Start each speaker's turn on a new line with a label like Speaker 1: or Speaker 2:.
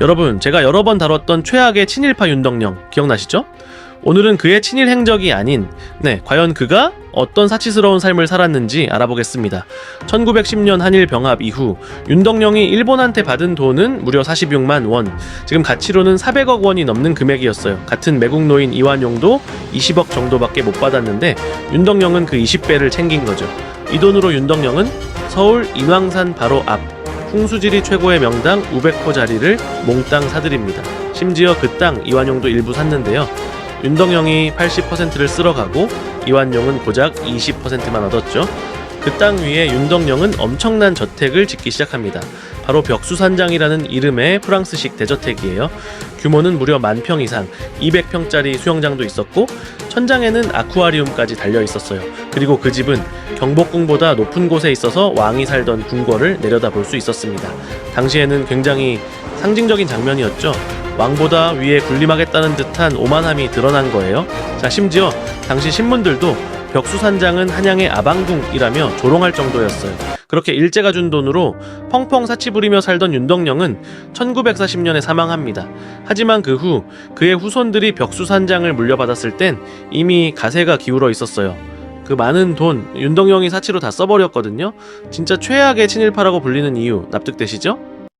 Speaker 1: 여러분, 제가 여러 번 다뤘던 최악의 친일파 윤덕령 기억나시죠? 오늘은 그의 친일 행적이 아닌, 네, 과연 그가 어떤 사치스러운 삶을 살았는지 알아보겠습니다. 1910년 한일 병합 이후 윤덕령이 일본한테 받은 돈은 무려 46만 원, 지금 가치로는 400억 원이 넘는 금액이었어요. 같은 매국 노인 이완용도 20억 정도밖에 못 받았는데 윤덕령은 그 20배를 챙긴 거죠. 이 돈으로 윤덕령은 서울 인왕산 바로 앞 풍수지리 최고의 명당 우백 호 자리를 몽땅 사들입니다. 심지어 그 땅 이완용도 일부 샀는데요. 윤덕영이 80%를 쓸어가고 이완용은 고작 20%만 얻었죠. 그 땅 위에 윤덕영은 엄청난 저택을 짓기 시작합니다. 바로 벽수산장이라는 이름의 프랑스식 대저택이에요. 규모는 무려 만평 이상, 200평짜리 수영장도 있었고 천장에는 아쿠아리움까지 달려 있었어요. 그리고 그 집은 경복궁보다 높은 곳에 있어서 왕이 살던 궁궐을 내려다 볼 수 있었습니다. 당시에는 굉장히 상징적인 장면이었죠. 왕보다 위에 군림하겠다는 듯한 오만함이 드러난 거예요. 자, 심지어 당시 신문들도 벽수산장은 한양의 아방궁이라며 조롱할 정도였어요. 그렇게 일제가 준 돈으로 펑펑 사치 부리며 살던 윤덕령은 1940년에 사망합니다. 하지만 그 후 그의 후손들이 벽수산장을 물려받았을 땐 이미 가세가 기울어 있었어요. 그 많은 돈 윤덕영이 사치로 다 써버렸거든요. 진짜 최악의 친일파라고 불리는 이유 납득되시죠?